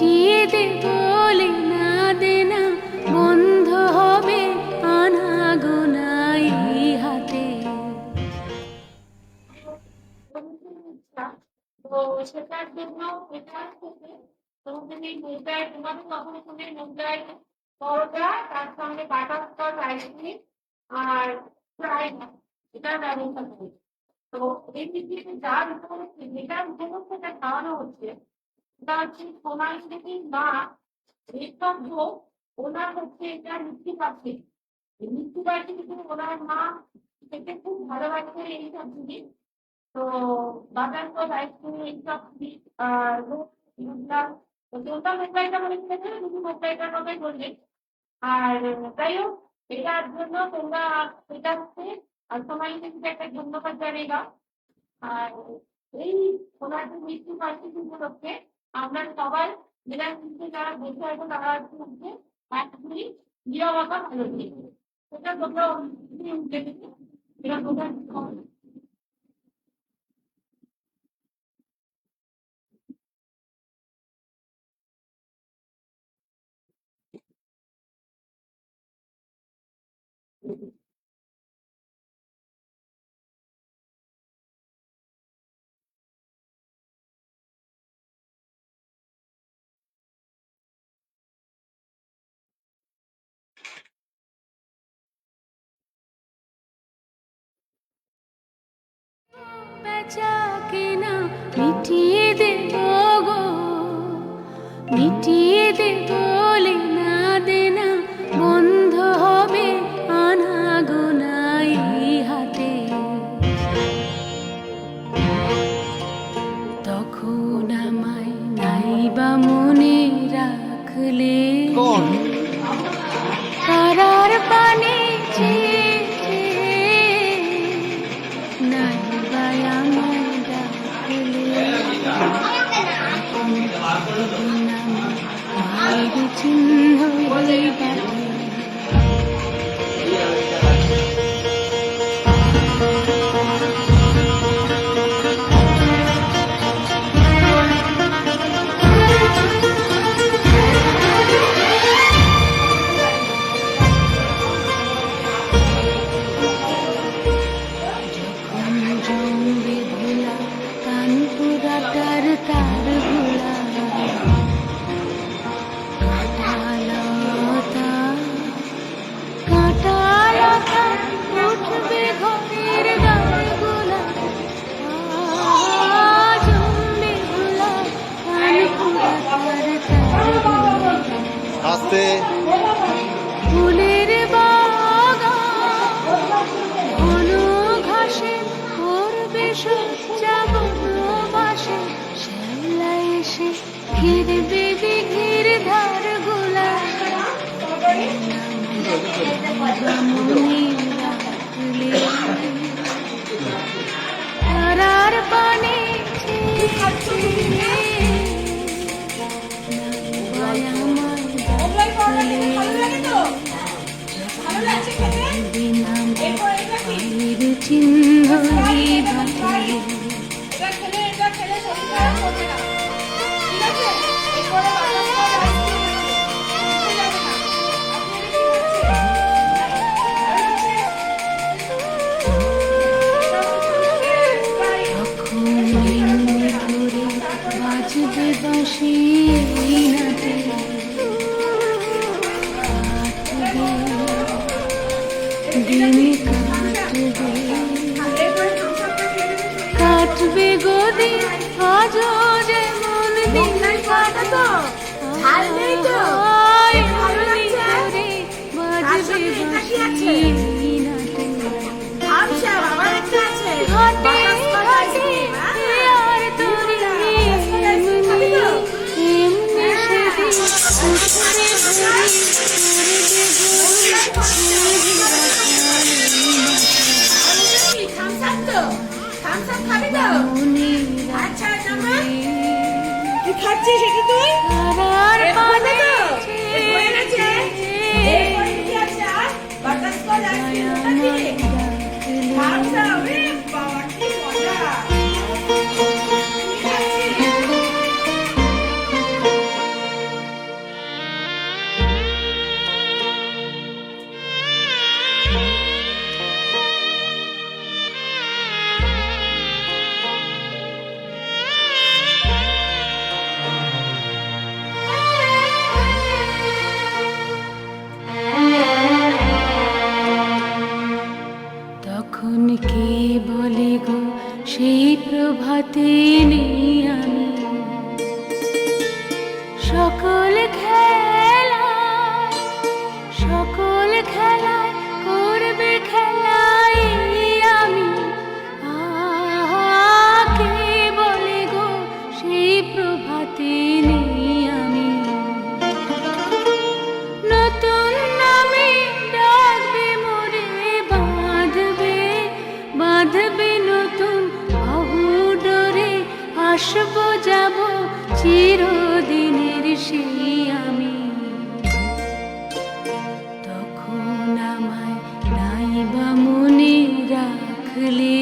মিটিয়ে দেব লেনা দেনা বন্ধ হবে আনা গোনা এই হাতে। তো সেটার জন্য এটা থেকে এই মুদ্রায় তোমাদের কখনো কোনো মুদ্রায় পরোটা তার সঙ্গে বাটার স্কচ আইসক্রিম আর এটা ব্যবস্থা করি তো যার উপলক্ষে যেটার এটা খাওয়ানো হচ্ছে সোনালী দেবীর মা রেখা ভোগ ওনার হচ্ছে এটা মৃত্যু পাচ্ছে মৃত্যু বাড়িতে কিন্তু ওনার মা খেতে খুব ভালোবাসে এই সব জিনিস। তো বাজার আইসক্রিম এইসব জিনিস তো তোমরা মোবাইলটা মনে করেছ তুমি মোবাইলটার কথা বললে আর যাই হোক এটার জন্য তোমরা এটা হচ্ছে, আর তোমার কিন্তু একটা ধন্যবাদ জানাইবা। আর এই ওনার যে মৃত্যু বার্ষিকী উপলক্ষে আমরা সবাই যারা কিন্তু যারা বসে আছে তারা হচ্ছে নিরবতা পালন করবে সেটা তোমরা এটা তোমরা বেচা কেনা মিটিয়ে দেব গো। মিটিয়ে দেব লেনা দেনা হবে আনা গোনা এই হাতে। তখন আমায় নাইবা মনে রাখলে কোন? চিহ্ন আস্তে ফুলের ঘন ঘাসে করবে বনবাসে শ্যামলা এসে ঘিরবে দিঘির ধার গোলা কাটবে গদি আজও যেমন দিন কাটতো ঝাল নেই তো? ভালো লাগছে? এটা বাজবে 谢谢对嘟 সকল খেলা, সকল খেলায় করবে খেলাই আমি। কে বলে গো সেই প্রভাতে নেই আমি। নতুন নামে ডাকবে, মোরে বাঁধবে বাঁধবে নতুন আহুডোরে আসব, যাব চিরদিনের সেই আমি। তখন আমায় নাইবা মনে রাখলে